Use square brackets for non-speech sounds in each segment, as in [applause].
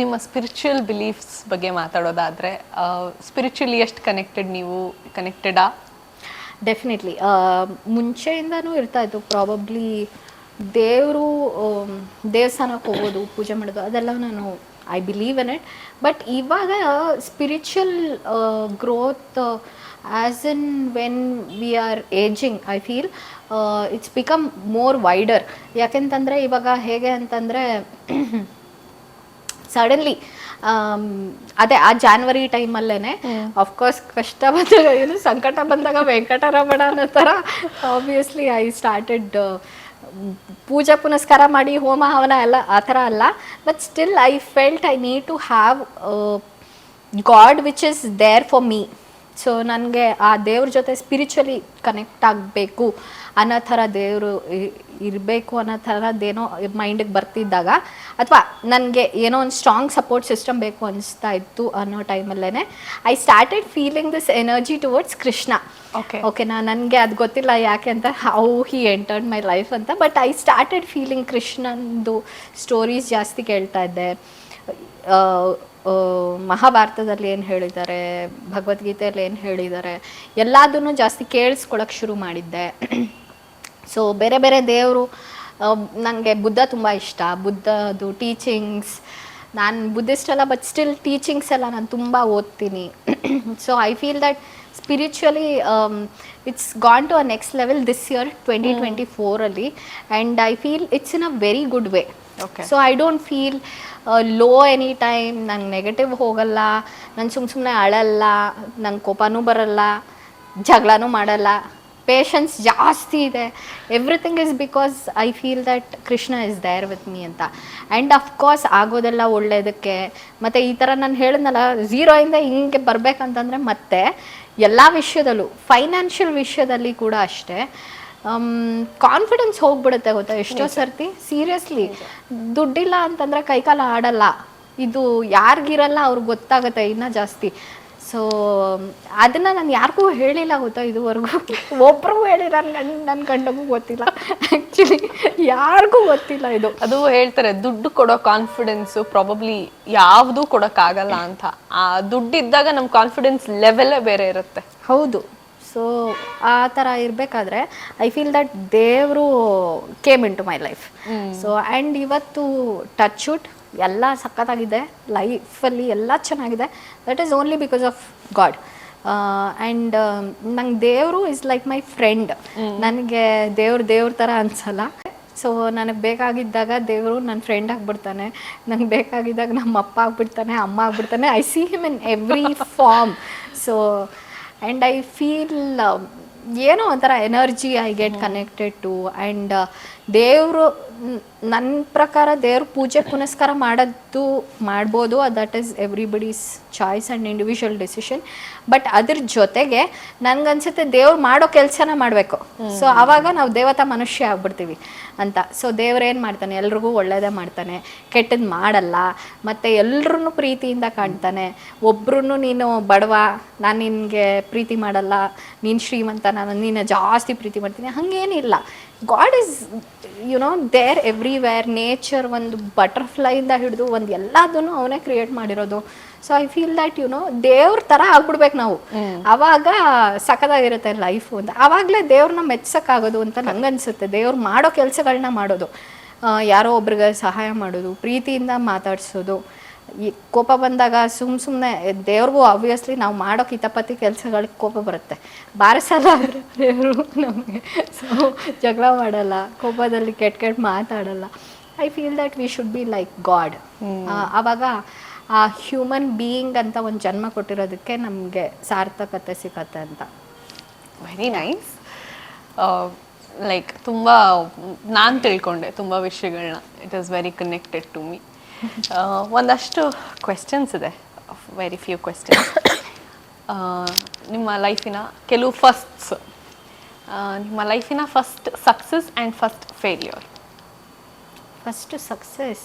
ನಿಮ್ಮ spiritual beliefs ಬಗ್ಗೆ ಮಾತಾಡೋದಾದರೆ spiritually ಎಷ್ಟು ಕನೆಕ್ಟೆಡ್ ನೀವು ಕನೆಕ್ಟೆಡಾ ಡೆಫಿನೆಟ್ಲಿ ಮುಂಚೆಯಿಂದನೂ ಇರ್ತಾ ಇತ್ತು. ಪ್ರಾಬಬ್ಲಿ ದೇವರು ದೇವಸ್ಥಾನಕ್ಕೆ ಹೋಗೋದು, ಪೂಜೆ ಮಾಡೋದು, ಅದೆಲ್ಲ ನಾನು I believe in it but ಇವಾಗ spiritual growth as in when we are ageing I feel it's become more wider ಯಾಕೆಂತಂದರೆ ಇವಾಗ ಹೇಗೆ ಅಂತಂದರೆ ಸಡನ್ಲಿ ಅದೇ ಆ ಜಾನ್ವರಿ ಟೈಮಲ್ಲೇ ಅಫ್ಕೋರ್ಸ್ ಕಷ್ಟ ಬಂದಾಗ ಏನು ಸಂಕಟ ಬಂದಾಗ ವೆಂಕಟರಮಣ ಅನ್ನೋ ಥರ ಆಬ್ವಿಯಸ್ಲಿ ಐ ಸ್ಟಾರ್ಟೆಡ್ ಪೂಜಾ ಪುನಸ್ಕಾರ ಮಾಡಿ ಹೋಮ ಹವನ ಎಲ್ಲ ಆ ಥರ ಅಲ್ಲ. But still I felt I need to have God which is there for me so ನನಗೆ ಆ ದೇವ್ರ ಜೊತೆ ಸ್ಪಿರಿಚುವಲಿ ಕನೆಕ್ಟ್ ಆಗಬೇಕು ಅನ್ನೋ ಥರ ದೇವರು ಇರಬೇಕು ಅನ್ನೋ ಥರದ್ದೇನೋ ಮೈಂಡಿಗೆ ಬರ್ತಿದ್ದಾಗ ಅಥವಾ ನನಗೆ ಏನೋ ಒಂದು ಸ್ಟ್ರಾಂಗ್ ಸಪೋರ್ಟ್ ಸಿಸ್ಟಮ್ ಬೇಕು ಅನಿಸ್ತಾ ಇತ್ತು ಅನ್ನೋ ಟೈಮಲ್ಲೇ I started feeling this energy towards Krishna okay ಓಕೆನಾ ನನಗೆ ಅದು ಗೊತ್ತಿಲ್ಲ ಯಾಕೆ ಅಂತ how he entered my life ಅಂತ ಬಟ್ ಐ ಸ್ಟಾರ್ಟೆಡ್ ಫೀಲಿಂಗ್ ಕೃಷ್ಣಂದು ಸ್ಟೋರೀಸ್ ಜಾಸ್ತಿ ಕೇಳ್ತಾ ಇದ್ದೆ. ಮಹಾಭಾರತದಲ್ಲಿ ಏನು ಹೇಳಿದ್ದಾರೆ ಭಗವದ್ಗೀತೆಯಲ್ಲಿ ಏನು ಹೇಳಿದ್ದಾರೆ ಎಲ್ಲದನ್ನು ಜಾಸ್ತಿ ಕೇಳಿಸ್ಕೊಳಕ್ಕೆ ಶುರು ಮಾಡಿದ್ದೆ. ಸೊ ಬೇರೆ ಬೇರೆ ದೇವರು ನನಗೆ ಬುದ್ಧ ತುಂಬ ಇಷ್ಟ. ಬುದ್ಧದು ಟೀಚಿಂಗ್ಸ್ ನಾನು ಬುದ್ಧಿಸ್ಟ್ ಅಲ್ಲ ಬಟ್ ಸ್ಟಿಲ್ ಟೀಚಿಂಗ್ಸ್ ಎಲ್ಲ ನಾನು ತುಂಬ ಓದ್ತೀನಿ. So I feel that spiritually it's gone to a next level this year twenty twenty ಫೋರಲ್ಲಿ and I feel it's in a very good way okay so I don't feel low any time ನಂಗೆ negative ಹೋಗಲ್ಲ ನಾನು ಸುಮ್ಮ ಸುಮ್ಮನೆ ಅಳಲ್ಲ ನಂಗೆ ಕೋಪನೂ ಬರಲ್ಲ ಜಗಳನೂ ಮಾಡಲ್ಲ. Patience ಜಾಸ್ತಿ ಇದೆ. Everything is because I feel that Krishna is there with me ಅಂತ. ಆ್ಯಂಡ್ ಅಫ್ಕೋರ್ಸ್ ಆಗೋದೆಲ್ಲ ಒಳ್ಳೆಯದಕ್ಕೆ ಮತ್ತು ಈ ಥರ ನಾನು ಹೇಳಿದ್ನಲ್ಲ ಝೀರೋಯಿಂದ ಹಿಂಗೆ ಬರಬೇಕಂತಂದರೆ ಮತ್ತೆ ಎಲ್ಲ ವಿಷಯದಲ್ಲೂ ಫೈನಾನ್ಷಿಯಲ್ ವಿಷಯದಲ್ಲಿ ಕೂಡ ಅಷ್ಟೇ. ಕಾನ್ಫಿಡೆನ್ಸ್ ಹೋಗ್ಬಿಡುತ್ತೆ ಗೊತ್ತಾ? ಎಷ್ಟೋ ಸರ್ತಿ ಸೀರಿಯಸ್ಲಿ ದುಡ್ಡಿಲ್ಲ ಅಂತಂದರೆ ಕೈಕಾಲ ಆಡಲ್ಲ. ಇದು ಯಾರಿಗಿರಲ್ಲ ಅವ್ರಿಗೆ ಗೊತ್ತಾಗುತ್ತೆ ಇನ್ನೂ ಜಾಸ್ತಿ. ಸೊ ಅದನ್ನ ನಾನು ಯಾರಿಗೂ ಹೇಳಿಲ್ಲ ಗೊತ್ತಾ ಇದುವರೆಗೂ? ಒಬ್ರಿಗೂ ಹೇಳಿಲ್ಲ ನನ್ನ ನನ್ನ ಗಂಡಗೂ ಗೊತ್ತಿಲ್ಲ. ಆ್ಯಕ್ಚುಲಿ ಯಾರಿಗೂ ಗೊತ್ತಿಲ್ಲ ಇದು. ಅದು ಹೇಳ್ತಾರೆ ದುಡ್ಡು ಕೊಡೋ ಕಾನ್ಫಿಡೆನ್ಸ್ ಪ್ರಾಬಬ್ಲಿ ಯಾವ್ದು ಕೊಡೋಕ್ಕಾಗಲ್ಲ ಅಂತ. ಆ ದುಡ್ಡು ಇದ್ದಾಗ ನಮ್ಮ ಕಾನ್ಫಿಡೆನ್ಸ್ ಲೆವೆಲೇ ಬೇರೆ ಇರುತ್ತೆ. ಹೌದು. ಸೊ ಆ ಥರ ಇರಬೇಕಾದ್ರೆ ಐ ಫೀಲ್ ದಟ್ ದೇವರು came into my life so and ಇವತ್ತು ಟಚ್ ವುಡ್ ಎಲ್ಲ ಸಖತ್ತಾಗಿದೆ ಲೈಫಲ್ಲಿ ಎಲ್ಲ ಚೆನ್ನಾಗಿದೆ. That is only because of God and ನಂಗೆ ದೇವರು ಇಸ್ ಲೈಕ್ ಮೈ ಫ್ರೆಂಡ್ ನನಗೆ ದೇವ್ರ ದೇವ್ರ ಥರ ಅನ್ಸಲ್ಲ. ಸೊ ನನಗೆ ಬೇಕಾಗಿದ್ದಾಗ ದೇವರು ನನ್ನ ಫ್ರೆಂಡ್ ಆಗಿಬಿಡ್ತಾನೆ. ನಂಗೆ ಬೇಕಾಗಿದ್ದಾಗ ನಮ್ಮ ಅಪ್ಪ ಆಗ್ಬಿಡ್ತಾನೆ ಅಮ್ಮ ಆಗ್ಬಿಡ್ತಾನೆ. I see him in every form so and I feel ಏನೋ ಒಂಥರ energy I get connected to and ದೇವರು ನನ್ನ ಪ್ರಕಾರ ದೇವ್ರ ಪೂಜೆ ಪುನಸ್ಕಾರ ಮಾಡೋದು ಮಾಡ್ಬೋದು. That is everybody's choice and individual decision but ಅದ್ರ ಜೊತೆಗೆ ನನಗನ್ಸುತ್ತೆ ದೇವ್ರು ಮಾಡೋ ಕೆಲಸನ ಮಾಡಬೇಕು. ಸೊ ಆವಾಗ ನಾವು ದೇವತಾ ಮನುಷ್ಯ ಆಗ್ಬಿಡ್ತೀವಿ ಅಂತ. ಸೊ ದೇವ್ರು ಏನು ಮಾಡ್ತಾನೆ? ಎಲ್ರಿಗೂ ಒಳ್ಳೇದೇ ಮಾಡ್ತಾನೆ. ಕೆಟ್ಟದ್ದು ಮಾಡಲ್ಲ. ಮತ್ತು ಎಲ್ರೂ ಪ್ರೀತಿಯಿಂದ ಕಾಣ್ತಾನೆ. ಒಬ್ರು ನೀನು ಬಡವ ನಾನು ನಿನಗೆ ಪ್ರೀತಿ ಮಾಡಲ್ಲ. ನೀನು ಶ್ರೀಮಂತ ನಾನು ನೀನು ಜಾಸ್ತಿ ಪ್ರೀತಿ ಮಾಡ್ತೀನಿ. ಹಂಗೇನಿಲ್ಲ. God is you know there everywhere nature ಒಂದು ಬಟರ್ಫ್ಲೈಯಿಂದ ಹಿಡಿದು ಒಂದು ಎಲ್ಲದನ್ನು ಅವನೇ ಕ್ರಿಯೇಟ್ ಮಾಡಿರೋದು. So I feel that you know ದೇವ್ರ ಥರ ಆಗ್ಬಿಡ್ಬೇಕು ನಾವು. ಅವಾಗ ಸಖದಾಗಿರುತ್ತೆ ಲೈಫು ಅಂತ. ಆವಾಗಲೇ ದೇವ್ರನ್ನ ಮೆಚ್ಚೋಕ್ಕಾಗೋದು ಅಂತ ನಂಗನ್ಸುತ್ತೆ ದೇವ್ರು ಮಾಡೋ ಕೆಲಸಗಳನ್ನ ಮಾಡೋದು. ಯಾರೋ ಒಬ್ರಿಗೆ ಸಹಾಯ ಮಾಡೋದು ಪ್ರೀತಿಯಿಂದ ಮಾತಾಡ್ಸೋದು. ಈ ಕೋಪ ಬಂದಾಗ ಸುಮ್ ಸುಮ್ಮನೆ ದೇವ್ರಿಗೂ ಆಬ್ವಿಯಸ್ಲಿ ನಾವು ಮಾಡೋ ಕಿತಾಪತಿ ಕೆಲಸಗಳಿಗೆ ಕೋಪ ಬರುತ್ತೆ. ಬಾರಿಸಲ್ಲ ದೇವರು ನಮಗೆ. ಸೊ ಜಗಳ ಮಾಡಲ್ಲ ಕೋಪದಲ್ಲಿ ಕೆಟ್ಟ ಕೆಟ್ಟ ಮಾತಾಡಲ್ಲ. I feel that we should be like God ಆವಾಗ ಆ ಹ್ಯೂಮನ್ ಬೀಯಿಂಗ್ ಅಂತ ಒಂದು ಜನ್ಮ ಕೊಟ್ಟಿರೋದಕ್ಕೆ ನಮಗೆ ಸಾರ್ಥಕತೆ ಸಿಗತ್ತೆ ಅಂತ. ವೆರಿ ನೈಸ್ ಲೈಕ್ ತುಂಬ ನಾನು ತಿಳ್ಕೊಂಡೆ ತುಂಬ ವಿಷಯಗಳನ್ನ it is very connected to me [laughs] ಒಂದಷ್ಟು ಕ್ವೆಶನ್ಸ್ ಇದೆ. ವೆರಿ ಫ್ಯೂ ಕ್ವೆಶನ್ಸ್ ನಿಮ್ಮ ಲೈಫಿನ ಕೆಲವು ಫಸ್ಟ್ಸ್ ನಿಮ್ಮ ಲೈಫಿನ first success and first failure first success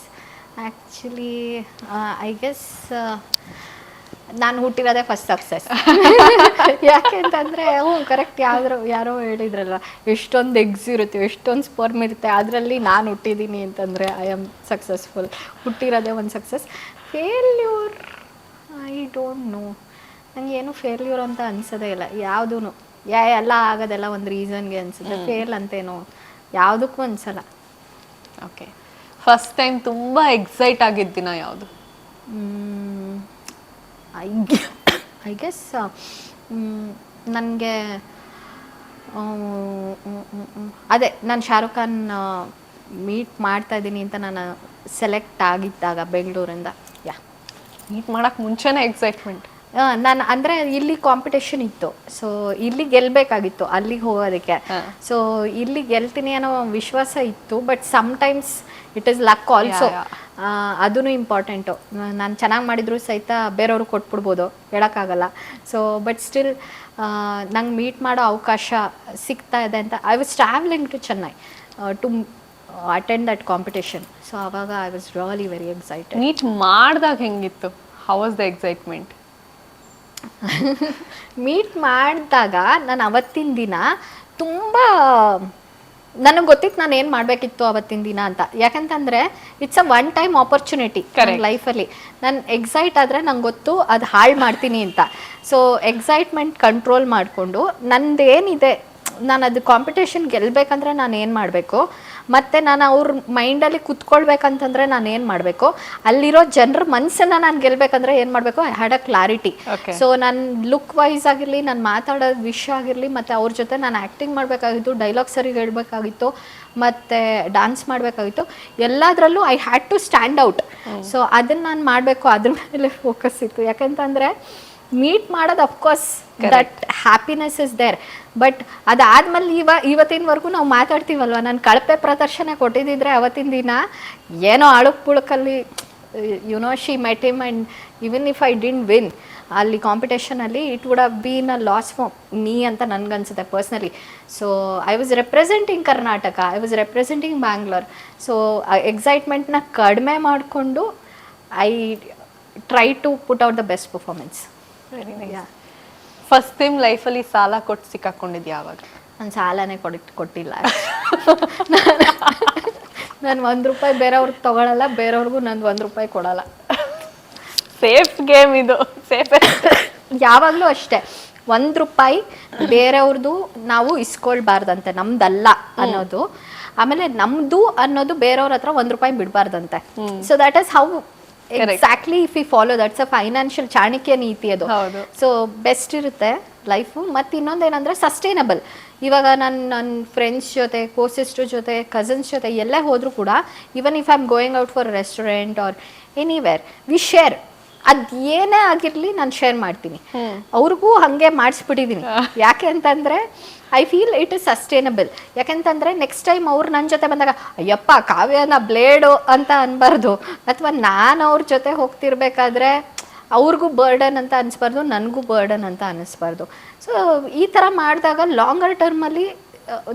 actually I guess ನಾನು ಹುಟ್ಟಿರೋದೇ ಫಸ್ಟ್ ಸಕ್ಸಸ್ [laughs] ಯಾಕೆ ಅಂತಂದರೆ ಹ್ಞೂ ಕರೆಕ್ಟ್ ಯಾವ್ದಾರು ಯಾರೋ ಹೇಳಿದ್ರಲ್ಲ ಎಷ್ಟೊಂದು ಎಗ್ಸ್ ಇರುತ್ತೆ ಎಷ್ಟೊಂದು ಸ್ಪರ್ಮ್ ಇರುತ್ತೆ ಅದರಲ್ಲಿ ನಾನು ಹುಟ್ಟಿದ್ದೀನಿ ಅಂತಂದರೆ ಐ ಆಮ್ ಸಕ್ಸಸ್ಫುಲ್ ಹುಟ್ಟಿರೋದೇ ಒಂದು success failure I don't know ನಂಗೆ ಏನು ಫೇಲ್ಯೂರ್ ಅಂತ ಅನ್ಸೋದೇ ಇಲ್ಲ. ಯಾವುದೂ ಯಾ ಎಲ್ಲ ಆಗೋದೆಲ್ಲ ಒಂದು ರೀಸನ್ಗೆ ಅನ್ಸುತ್ತೆ. ಫೇಲ್ ಅಂತೇನೋ ಯಾವುದಕ್ಕೂ ಅನ್ಸಲ್ಲ. ಓಕೆ ಫಸ್ಟ್ ಟೈಮ್ ತುಂಬ ಎಕ್ಸೈಟ್ ಆಗಿದ್ದ ದಿನ ಯಾವುದು ಐ ಐ ಗೆಸ್ ನನಗೆ ಅದೇ, ನಾನು ಶಾರುಖ್ ಖಾನ್ ಮೀಟ್ ಮಾಡ್ತಾ ಇದ್ದೀನಿ ಅಂತ ನಾನು ಸೆಲೆಕ್ಟ್ ಆಗಿದ್ದಾಗ ಬೆಂಗಳೂರಿಂದ. ಯಾ ಮೀಟ್ ಮಾಡೋಕ್ಕೆ ಮುಂಚೆನೇ ಎಕ್ಸೈಟ್ಮೆಂಟ್ ನಾನು ಅಂದ್ರೆ ಇಲ್ಲಿ ಕಾಂಪಿಟೇಷನ್ ಇತ್ತು. ಸೊ ಇಲ್ಲಿ ಗೆಲ್ಲಬೇಕಾಗಿತ್ತು ಅಲ್ಲಿಗೆ ಹೋಗೋದಕ್ಕೆ. ಸೊ ಇಲ್ಲಿ ಗೆಲ್ತೀನಿ ಅನ್ನೋ ವಿಶ್ವಾಸ ಇತ್ತು but sometimes it is luck also ಅದೂ ಇಂಪಾರ್ಟೆಂಟು ನಾನು ಚೆನ್ನಾಗಿ ಮಾಡಿದ್ರು ಸಹಿತ ಬೇರೆಯವ್ರು ಕೊಟ್ಬಿಡ್ಬೋದು ಹೇಳೋಕ್ಕಾಗಲ್ಲ. ಸೊ ಬಟ್ ಸ್ಟಿಲ್ ನಂಗೆ ಮೀಟ್ ಮಾಡೋ ಅವಕಾಶ ಸಿಗ್ತಾ ಇದೆ ಅಂತ. I was travelling to Chennai to attend that competition so ಆವಾಗ I was really very excited meet ಮಾಡಿದಾಗ ಹೆಂಗಿತ್ತು? How was the excitement [laughs] meet ಮಾಡಿದಾಗ ನಾನು ಅವತ್ತಿನ ದಿನ ತುಂಬ ನನಗೆ ಗೊತ್ತಿತ್ತು ನಾನು ಏನು ಮಾಡಬೇಕಿತ್ತು ಅವತ್ತಿನ ದಿನ ಅಂತ. ಯಾಕಂತಂದರೆ it's a one time opportunity correct ಲೈಫಲ್ಲಿ ನಾನು ಎಕ್ಸೈಟ್ ಆದರೆ ನಂಗೆ ಗೊತ್ತು ಅದು ಹಾಳು ಮಾಡ್ತೀನಿ ಅಂತ. ಸೊ ಎಕ್ಸೈಟ್ಮೆಂಟ್ ಕಂಟ್ರೋಲ್ ಮಾಡಿಕೊಂಡು ನಂದೇನಿದೆ ನಾನು ಅದು ಕಾಂಪಿಟೇಷನ್ ಗೆಲ್ಲಬೇಕಂದ್ರೆ ನಾನು ಏನು ಮಾಡಬೇಕು? ಮತ್ತು ನಾನು ಅವ್ರ ಮೈಂಡಲ್ಲಿ ಕುತ್ಕೊಳ್ಬೇಕಂತಂದ್ರೆ ನಾನು ಏನು ಮಾಡಬೇಕು? ಅಲ್ಲಿರೋ ಜನರ ಮನಸ್ಸನ್ನು ನಾನು ಗೆಲ್ಬೇಕಂದ್ರೆ ಏನು ಮಾಡಬೇಕು? I had a clarity. So ನನ್ನ ಲುಕ್ ವೈಸ್ ಆಗಿರಲಿ ನಾನು ಮಾತಾಡೋ ವಿಷಯ ಆಗಿರಲಿ ಮತ್ತೆ ಅವ್ರ ಜೊತೆ ನಾನು ಆಕ್ಟಿಂಗ್ ಮಾಡ್ಬೇಕಾಗಿತ್ತು ಡೈಲಾಗ್ ಸರಿಗೆ ಹೇಳ್ಬೇಕಾಗಿತ್ತು ಮತ್ತೆ ಡಾನ್ಸ್ ಮಾಡ್ಬೇಕಾಗಿತ್ತು ಎಲ್ಲದರಲ್ಲೂ I had to stand out so ಅದನ್ನ ನಾನು ಮಾಡಬೇಕು ಅದ್ರ ಮೇಲೆ ಫೋಕಸ್ ಇತ್ತು. ಯಾಕಂತಂದರೆ ಮೀಟ್ ಮಾಡೋದು of course that happiness is there but ಅದಾದ್ಮೇಲೆ ಇವ ಇವತ್ತಿನವರೆಗೂ ನಾವು ಮಾತಾಡ್ತೀವಲ್ವ? ನಾನು ಕಳಪೆ ಪ್ರದರ್ಶನ ಕೊಟ್ಟಿದ್ದಿದ್ರೆ ಅವತ್ತಿನ ದಿನ ಏನೋ ಅಳುಕ್ ಪುಳುಕಲ್ಲಿ you know she met him and even if I didn't win ಅಲ್ಲಿ ಕಾಂಪಿಟೇಷನಲ್ಲಿ it would have been a loss for me ಅಂತ ನನಗನ್ಸುತ್ತೆ personally so I was representing Karnataka I was representing Bangalore so ಎಕ್ಸೈಟ್ಮೆಂಟ್ನ ಕಡಿಮೆ ಮಾಡಿಕೊಂಡು I try to put out the best performance very nice first time ಲೈಫಲ್ಲಿ ಸಾಲ ಕೊಟ್ಟು ಸಿಕ್ಕಾಕೊಂಡಿದ್ಯಾ ಯಾವಾಗ ನಾನು ಸಾಲನೇ ಕೊಡಿ ಕೊಟ್ಟಿಲ್ಲ. [laughs] ನಾನು ಒಂದು ರೂಪಾಯಿ ಬೇರೆಯವ್ರಿಗೆ ತಗೊಳಲ್ಲ ಬೇರೆಯವ್ರಿಗೂ ನಂದು ಒಂದು ರೂಪಾಯಿ ಕೊಡಲ್ಲ. ಸೇಫ್ ಗೇಮ್ ಇದು ಸೇಫ್ ಯಾವಾಗಲೂ ಅಷ್ಟೇ ಒಂದು ರೂಪಾಯಿ ಬೇರೆಯವ್ರದ್ದು ನಾವು ಇಸ್ಕೊಳ್ಬಾರ್ದಂತೆ ನಮ್ದಲ್ಲ ಅನ್ನೋದು. ಆಮೇಲೆ ನಮ್ದು ಅನ್ನೋದು ಬೇರೆಯವ್ರ ಹತ್ರ ಒಂದು ರೂಪಾಯಿ ಬಿಡಬಾರ್ದಂತೆ. So that is how exactly if you follow that's a financial Chanakya ನೀತಿ ಅದು. ಹೌದು. ಸೊ ಬೆಸ್ಟ್ ಇರುತ್ತೆ ಲೈಫು ಮತ್ತು ಇನ್ನೊಂದೇನಂದರೆ ಸಸ್ಟೈನಬಲ್ ಇವಾಗ ನಾನು ನನ್ನ ಫ್ರೆಂಡ್ಸ್ ಜೊತೆ ಕೋಸಿಸ್ಟರ್ ಜೊತೆ ಕಸಿನ್ಸ್ ಜೊತೆ ಎಲ್ಲೇ ಹೋದರೂ ಕೂಡ even if I am going out for restaurant or anywhere we share ಅದು ಏನೇ ಆಗಿರಲಿ ನಾನು ಶೇರ್ ಮಾಡ್ತೀನಿ. ಅವ್ರಿಗೂ ಹಾಗೆ ಮಾಡಿಸ್ಬಿಟ್ಟಿದ್ದೀನಿ ಯಾಕೆ ಅಂತಂದರೆ I feel it is sustainable ಯಾಕೆಂತಂದರೆ ನೆಕ್ಸ್ಟ್ ಟೈಮ್ ಅವ್ರು ನನ್ನ ಜೊತೆ ಬಂದಾಗ ಅಯ್ಯಪ್ಪ ಕಾವ್ಯನ ಬ್ಲೇಡು ಅಂತ ಅನ್ಬಾರ್ದು. ಅಥವಾ ನಾನು ಅವ್ರ ಜೊತೆ ಹೋಗ್ತಿರ್ಬೇಕಾದ್ರೆ ಅವ್ರಿಗೂ ಬರ್ಡನ್ ಅಂತ ಅನಿಸ್ಬಾರ್ದು ನನಗೂ ಬರ್ಡನ್ ಅಂತ ಅನ್ನಿಸ್ಬಾರ್ದು ಸೊ ಈ ಥರ ಮಾಡಿದಾಗ ಲಾಂಗರ್ ಟರ್ಮಲ್ಲಿ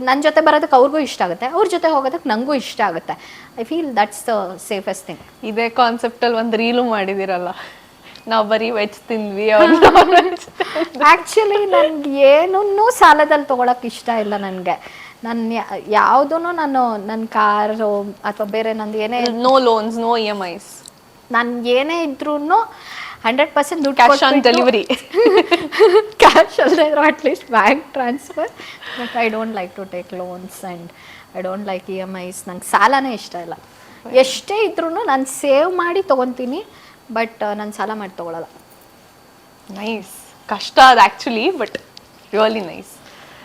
ನನ್ನ ಜೊತೆ ಬರೋದಕ್ಕೆ ಅವ್ರಿಗೂ ಇಷ್ಟ ಆಗುತ್ತೆ. ಅವ್ರ ಜೊತೆ ಹೋಗೋದಕ್ಕೆ ನನಗೂ ಇಷ್ಟ ಆಗುತ್ತೆ. I feel that's the safest thing ಇದೇ ಕಾನ್ಸೆಪ್ಟಲ್ಲಿ ಒಂದು ರೀಲು ಮಾಡಿದಿರಲ್ಲ. ನಾವು ಬರೀ ವೆಜ್ ತಿಂದ್ವಿ ಆಕ್ಚುಲಿ ಆ್ಯಕ್ಚುಲಿ ನನ್ಗೆ ಏನನ್ನೂ ಸಾಲದಲ್ಲಿ ತಗೊಳಕ್ ಇಷ್ಟ ಇಲ್ಲ ನನಗೆ. ನನ್ನ ಯಾವುದೂ ನಾನು ನನ್ನ ಕಾರು ಅಥವಾ ಬೇರೆ ನಂದು ಏನೇ no loans no E M Is ನಾನು ಏನೇ ಇದ್ರೂ ಹಂಡ್ರೆಡ್ ಪರ್ಸೆಂಟ್ ದುಡ್ಡು ಕ್ಯಾಶ್ ಆನ್ ಡೆಲಿವರಿ ಕ್ಯಾಶ್ ಅಲ್ಲದೆ ಇರೋ at least bank transfer but I don't like to take loans and I don't like E M Is ನಂಗೆ ಸಾಲನೇ ಇಷ್ಟ ಇಲ್ಲ. ಎಷ್ಟೇ ಇದ್ರೂ ನಾನು ಸೇವ್ ಮಾಡಿ ತೊಗೊತೀನಿ. ಬಟ್ ನಾನು ಸಾಲ ಮಾಡಿ ತೊಗೊಳಲ್ಲ. ನೈಸ್ ಕಷ್ಟ ಅದು ಆ್ಯಕ್ಚುಲಿ ಬಟ್ ರಿಯಲಿ ನೈಸ್